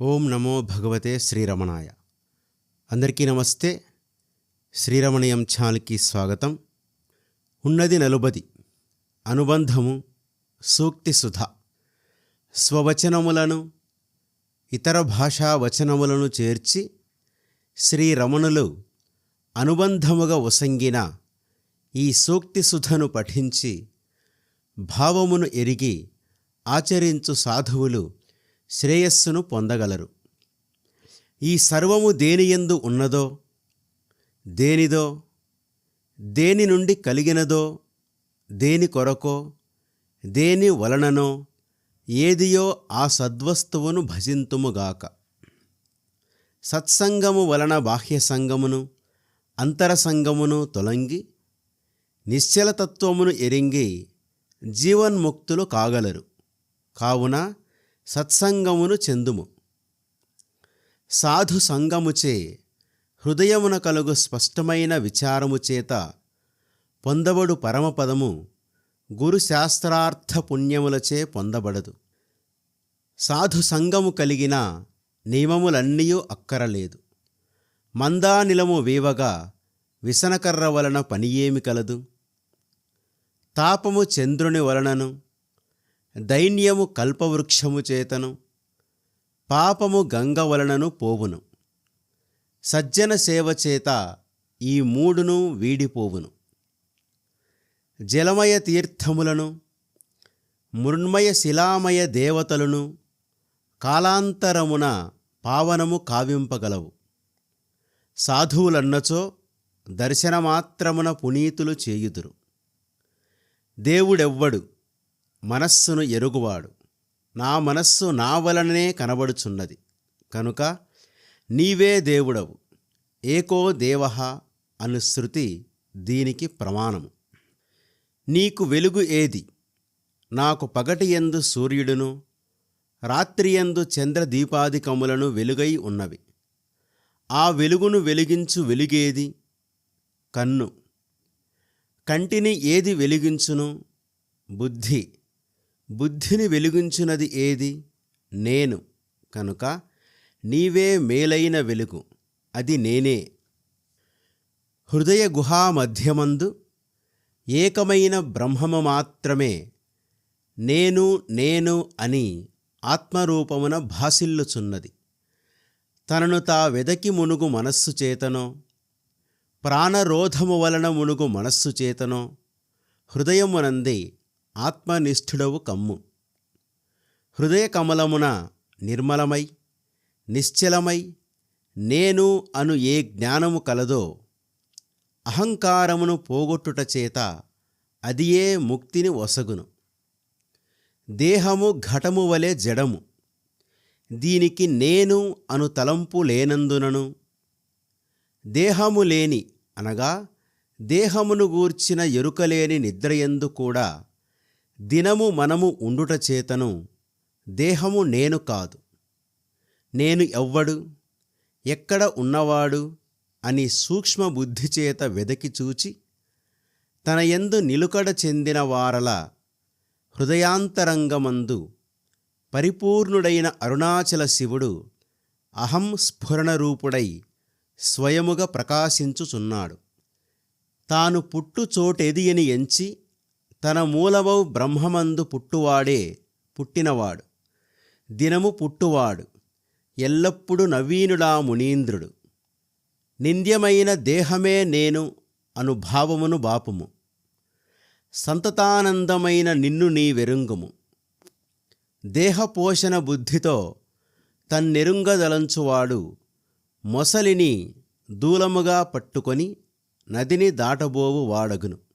ఓం నమో భగవతే శ్రీరమణాయ. అందరికీ నమస్తే. శ్రీరమణీయం ఛానల్కి స్వాగతం. ఉన్నది నలుబది. అనుబంధము సూక్తి సుధ. స్వవచనములను ఇతర భాషా వచనములను చేర్చి శ్రీరమణులు అనుబంధముగా ఒసంగిన ఈ సూక్తి సుధను పఠించి భావమును ఎరిగి ఆచరించు సాధువులు శ్రేయస్సును పొందగలరు. ఈ సర్వము దేనియందు ఉన్నదో దేనిదో దేని నుండి కలిగినదో దేని కొరకో దేని వలననో ఏదియో ఆ సద్వస్తువును భజింతుముగాక సత్సంగము వలన బాహ్య సంగమును అంతరసంగమును తొలంగి నిశ్చలతత్వమును ఎరింగి జీవన్ముక్తులు కాగలరు. కావున సత్సంగమును చెందుము. సాధు సంగముచే హృదయమున కలుగు స్పష్టమైన విచారము చేత పొందబడు పరమపదము గురుశాస్త్రార్థ పుణ్యములచే పొందబడదు. సాధు సంగము కలిగిన నియమములన్నీ అక్కరలేదు. మందానిలము వీవగా విసనకర్ర వలన పనియేమి కలదు. తాపము చంద్రుని వలనను దైన్యము కల్పవృక్షము చేతను పాపము గంగ వలనను పోవును. సజ్జన సేవ చేత ఈ మూడును వీడిపోవును. జలమయ తీర్థములను మృణ్మయ శిలామయ దేవతలను కాలాంతరమున పావనము కావింపగలవు. సాధువులన్నచో దర్శనమాత్రమున పునీతులు చేయుదురు. దేవుడెవ్వడు మనస్సును ఎరుగువాడు. నా మనస్సు నా వలననే కనబడుచున్నది. కనుక నీవే దేవుడవు. ఏకో దేవ అను శృతి దీనికి ప్రమాణము. నీకు వెలుగు ఏది? నాకు పగటియందు సూర్యుడును రాత్రియందు చంద్రదీపాదికములను వెలుగై ఉన్నవి. ఆ వెలుగును వెలిగించు వెలుగేది? కన్ను. కంటిని ఏది వెలిగించును? బుద్ధి. బుద్ధిని వెలిగించినది ఏది? నేను. కనుక నీవే మేలైన వెలుగు. అది నేనే. హృదయ గుహా మధ్యమందు ఏకమైన బ్రహ్మము మాత్రమే నేను నేను అని ఆత్మరూపమున భాసిల్లుచున్నది. తనను తా వెదకి మునుగు మనస్సు చేతనో ప్రాణరోధము వలన మునుగు మనస్సు చేతనో హృదయమునందే ఆత్మనిష్ఠుడవు కమ్ము. హృదయ కమలమున నిర్మలమై నిశ్చలమై నేను అను ఏ జ్ఞానము కలదో అహంకారమును పోగొట్టుట చేత అదియే ముక్తిని ఒసగును. దేహము ఘటము వలె జడము. దీనికి నేను అను తలంపు లేనందునను. దేహము లేని అనగా దేహమును గూర్చిన ఎరుకలేని నిద్రయందు కూడా దినము మనము ఉండుట చేతను దేహము నేను కాదు. నేను ఎవ్వడు ఎక్కడ ఉన్నవాడు అని సూక్ష్మ బుద్ధి చేత వెదకి చూచి తన ఎందు నిలుకడ చెందిన వారల హృదయాంతరంగమందు పరిపూర్ణుడైన అరుణాచల శివుడు అహం స్ఫురణరూపుడై స్వయముగా ప్రకాశించుచున్నాడు. తాను పుట్టు చోటెది అని ఎంచి తన మూలమౌ బ్రహ్మమందు పుట్టువాడే పుట్టినవాడు. దినము పుట్టువాడు. ఎల్లప్పుడూ నవీనుడా మునీంద్రుడు. నింద్యమైన దేహమే నేను అనుభావమును బాపుము. సంతతానందమైన నిన్ను నీ వెరుంగుము. దేహపోషణ బుద్ధితో తన్నెరుంగదలంచువాడు మొసలిని దూలముగా పట్టుకొని నదిని దాటబోవు వాడగును.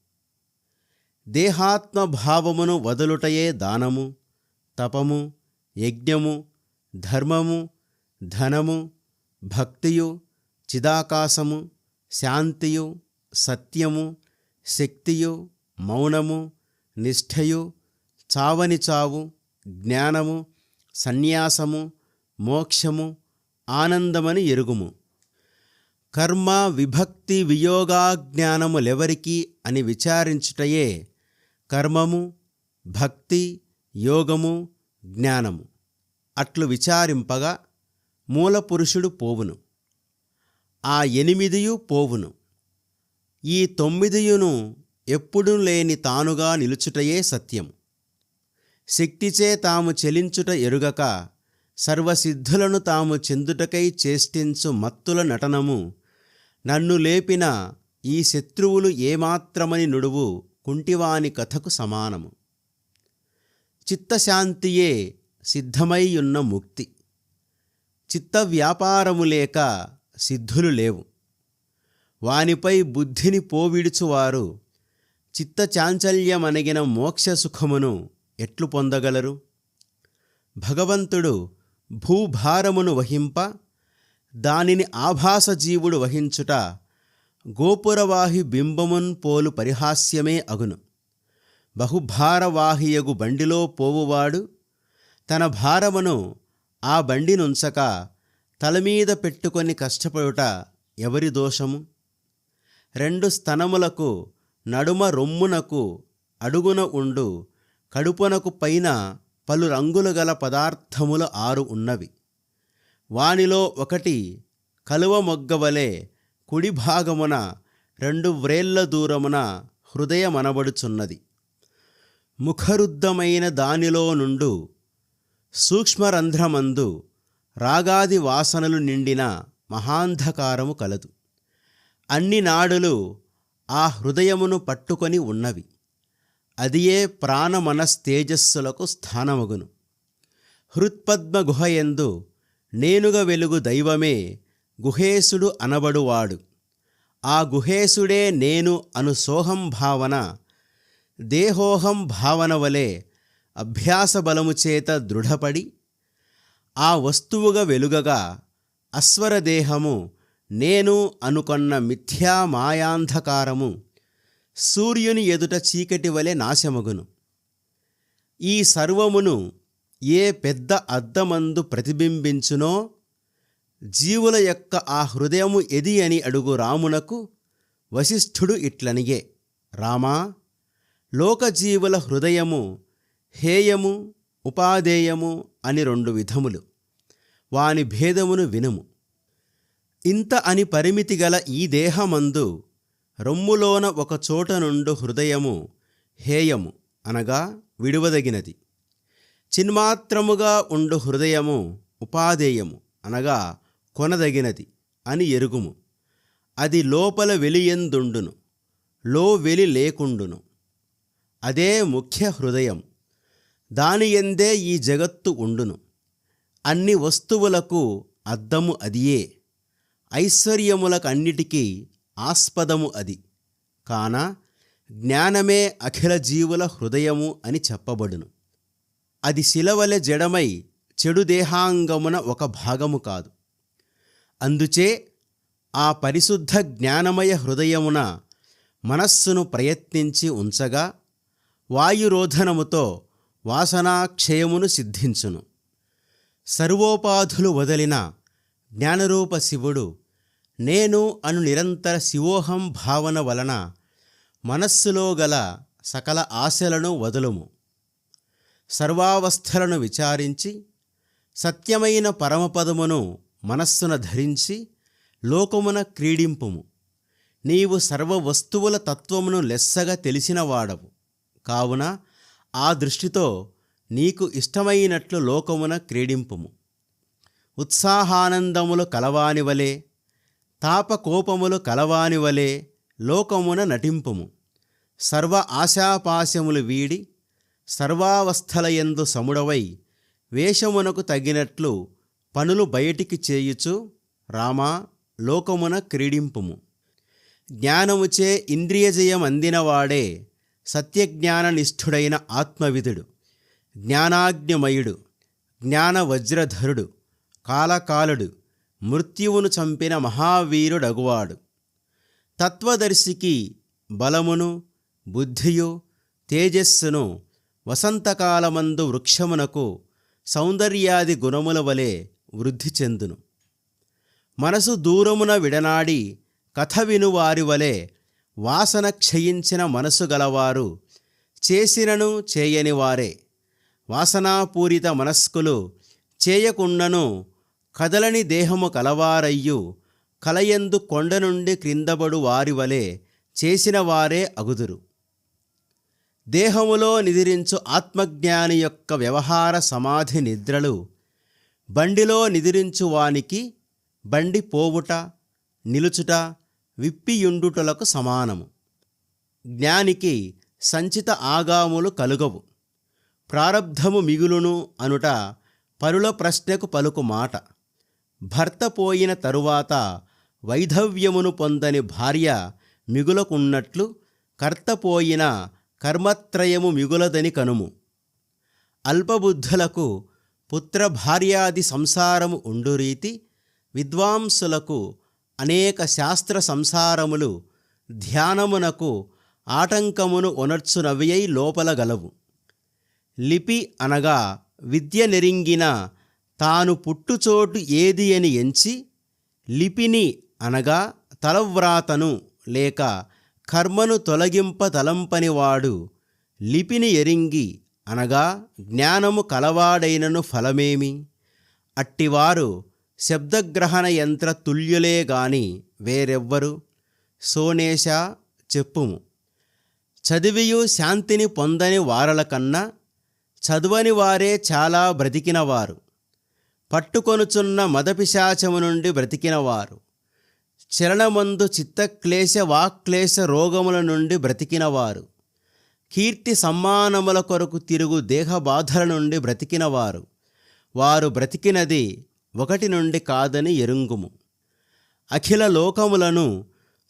దేహాత్మభావమును వదులుటయే దానము తపము యజ్ఞము ధర్మము ధనము భక్తియు చిదాకాశము శాంతియు సత్యము శక్తియు మౌనము నిష్ఠయు చావని చావు జ్ఞానము సన్యాసము మోక్షము ఆనందమని ఎరుగుము. కర్మ విభక్తి వియోగాజ్ఞానములెవరికి అని విచారించుటయే కర్మము భక్తి యోగము జ్ఞానము. అట్లు విచారింపగా మూలపురుషుడు పోవును. ఆ ఎనిమిదియు పోవును. ఈ తొమ్మిదియును ఎప్పుడూ లేని తానుగా నిలుచుటయే సత్యం శక్తిచే తాము చెలించుట ఎరుగక సర్వసిద్ధులను తాము చెందుటకై చేష్టించు మత్తుల నటనము నన్ను లేపిన ఈ శత్రువులు ఏమాత్రమని నుడువు కుంటివాని కథకు సమానము. చిత్తశాంతియే సిద్ధమైయున్న ముక్తి. చిత్త వ్యాపారము లేక సిద్ధులు లేవు. వానిపై బుద్ధిని పోవిడుచువారు చిత్త చాంచల్యమనగిన మోక్ష సుఖమును ఎట్లు పొందగలరు? భగవంతుడు భూభారమును వహింప దానిని ఆభాస జీవుడు వహించుట గోపురవాహి బింబమున్ పోలు పరిహాస్యమే అగును. బహుభారవాహియగు బండిలో పోవువాడు తన భారమును ఆ బండినుంచక తలమీద పెట్టుకొని కష్టపడుట ఎవరి దోషము? రెండు స్తనములకు నడుమ రొమ్మునకు అడుగున ఉండు కడుపునకు పైన పలు రంగులు గల పదార్థములు ఆరు ఉన్నవి. వానిలో ఒకటి కలువ మొగ్గవలే కుడి భాగమున రెండు వ్రేళ్ళ దూరమున హృదయమనబడుచున్నది ముఖరుద్ధమైన దానిలో నుండు సూక్ష్మరంధ్రమందు రాగాది వాసనలు నిండిన మహాంధకారము కలదు. అన్ని నాడులు ఆ హృదయమును పట్టుకొని ఉన్నవి. అదియే ప్రాణమనస్తేజస్సులకు స్థానమగును. హృత్పద్మ గుహయందు నేనుగ వెలుగు దైవమే గుహేశుడు అనబడువాడు. ఆ గుహేశుడే నేను అను సోహం భావన దేహోహం భావన వలె అభ్యాస బలము చేత దృఢపడి ఆ వస్తువుగా వెలుగగా అస్వరదేహము నేను అనుకొన్న మిథ్యా మాయాంధకారము సూర్యుని ఎదుట చీకటి వలె నాశమగును. ఈ సర్వమును ఏ పెద్ద అద్దమందు ప్రతిబింబించునో జీవుల యొక్క ఆ హృదయము ఎది అని అడుగు రామునకు వశిష్ఠుడు ఇట్లనియే రామా లోకజీవుల హృదయము హేయము ఉపాదేయము అని రెండు విధములు. వాని భేదమును వినుము. ఇంత అని పరిమితి గల ఈ దేహమందు రొమ్ములోన ఒకచోట నుండు హృదయము హేయము అనగా విడువదగినది. చిన్మాత్రముగా ఉండు హృదయము ఉపాదేయము అనగా కొనదగినది అని ఎరుగుము. అది లోపల వెలియందుండును లో వెలి లేకుండును. అదే ముఖ్య హృదయం. దాని ఎందే ఈ జగత్తు ఉండును. అన్ని వస్తువులకు అద్దము అదియే ఐశ్వర్యములకన్నిటికీ ఆస్పదము అది. కాన జ్ఞానమే అఖిల జీవుల హృదయము అని చెప్పబడును. అది శిలవలె జడమై చెడు దేహాంగమున ఒక భాగము కాదు. అందుచే ఆ పరిశుద్ధ జ్ఞానమయ హృదయమున మనస్సును ప్రయత్నించి ఉంచగా వాయురోధనముతో వాసనాక్షయమును సిద్ధించును. సర్వోపాధులు వదిలిన జ్ఞానరూప శివుడు నేను అను నిరంతర శివోహం భావన వలన మనస్సులో గల సకల ఆశలను వదులుము. సర్వావస్థలను విచారించి సత్యమైన పరమపదమును మనస్సున ధరించి లోకమున క్రీడింపుము. నీవు సర్వ వస్తువుల తత్వమును లెస్సగా తెలిసినవాడవు. కావున ఆ దృష్టితో నీకు ఇష్టమైనట్లు లోకమున క్రీడింపుము. ఉత్సాహానందములు కలవానివలే తాపకోపములు కలవానివలే లోకమున నటింపుము. సర్వ ఆశాపాశములు వీడి సర్వావస్థలయందు సముడవై వేషమునకు తగినట్లు పనులు బయటికి చేయుచు రామా లోకమున క్రీడింపుము. జ్ఞానముచే ఇంద్రియజయం అందినవాడే సత్యజ్ఞాననిష్ఠుడైన ఆత్మవిధుడు జ్ఞానాగ్నిమయుడు జ్ఞాన వజ్రధరుడు కాలకాలుడు మృత్యువును చంపిన మహావీరుడగువాడు. తత్వదర్శికి బలమును బుద్ధియు తేజస్సును వసంతకాలమందు వృక్షమునకు సౌందర్యాది గుణముల వలె వృద్ధి చెందును. మనసు దూరమున విడనాడి కథ వినువారి వలె వాసన క్షయించిన మనసు గలవారు చేసినను చేయని వారే. వాసనాపూరిత మనస్కులు చేయకుండను కదలని దేహము కలవారయ్యు కలయందు కొండ నుండి క్రిందబడు వారి వలె చేసిన వారే అగుదురు. దేహములో నిదిరించు ఆత్మజ్ఞాని యొక్క వ్యవహార సమాధి నిద్రలు బండిలో నిదిరించు వానికి బండి పోవుట నిలుచుట విప్పియుండుటలకు సమానము. జ్ఞానికి సంచిత ఆగాములు కలుగవు. ప్రారబ్ధము మిగులును అనుట పరుల ప్రశ్నకు పలుకు మాట. భర్త పోయిన తరువాత వైధవ్యమును పొందని భార్య మిగులకున్నట్లు కర్తపోయిన కర్మత్రయము మిగులదని కనుము. అల్పబుద్ధులకు పుత్ర భార్యాది సంసారము ఉండు రీతి విద్వాంసులకు అనేక శాస్త్ర సంసారములు ధ్యానమునకు ఆటంకమును ఒనర్చునవియై లోపల గలవు. లిపి అనగా విద్య నెరింగిన తాను పుట్టుచోటు ఏది అని ఎంచి లిపిని అనగా తలవ్రాతను లేక కర్మను తొలగింప తలంపనివాడు లిపిని ఎరింగి అనగా జ్ఞానము కలవాడైనను ఫలమేమి? అట్టివారు శబ్దగ్రహణ యంత్ర తుల్యులే గాని వేరెవ్వరు? సోనేశ చెప్పుము. చదివియు శాంతిని పొందని వారల కన్నా చదువని వారే చాలా బ్రతికినవారు. పట్టుకొనుచున్న మదపిశాచము నుండి బ్రతికినవారు. చలనమందు చిత్తక్లేశ వాక్లేశ రోగముల నుండి బ్రతికినవారు. కీర్తి సమ్మానముల కొరకు తిరుగు దేహబాధల నుండి బ్రతికినవారు. వారు బ్రతికినది ఒకటి నుండి కాదని ఎరుంగుము. అఖిల లోకములను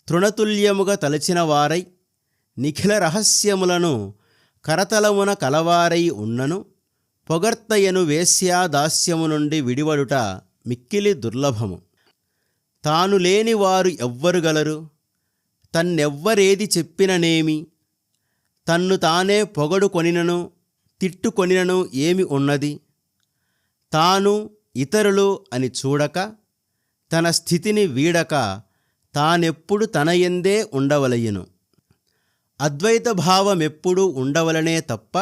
తృణతుల్యముగా తలచిన వారై నిఖిల రహస్యములను కరతలమున కలవారై ఉన్నను పొగర్తయను వేశ్యాదాస్యము నుండి విడివడుట మిక్కిలి దుర్లభము. తాను లేని వారు ఎవ్వరు గలరు? తన్నెవ్వరేది చెప్పిననేమి? తన్ను తానే పొగడు కొనినను తిట్టుకొనినను ఏమి ఉన్నది? తాను ఇతరులు అని చూడక తన స్థితిని వీడక తానెప్పుడు తన ఎందే ఉండవలయును. అద్వైత భావమెప్పుడూ ఉండవలనే తప్ప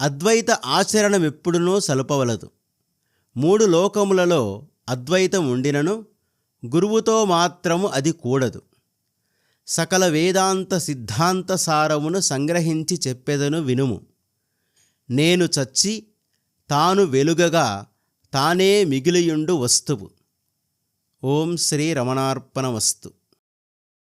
అద్వైత ఆచరణమెప్పుడునూ సలుపవలదు. మూడు లోకములలో అద్వైతం ఉండినను గురువుతో మాత్రము అది కూడదు. సకల వేదాంత సిద్ధాంత సారమును సంగ్రహించి చెప్పెదను వినుము. నేను చచ్చి తాను వెలుగగా తానే మిగిలియుండు వస్తువు. ఓం శ్రీ రమణార్పణ వస్తు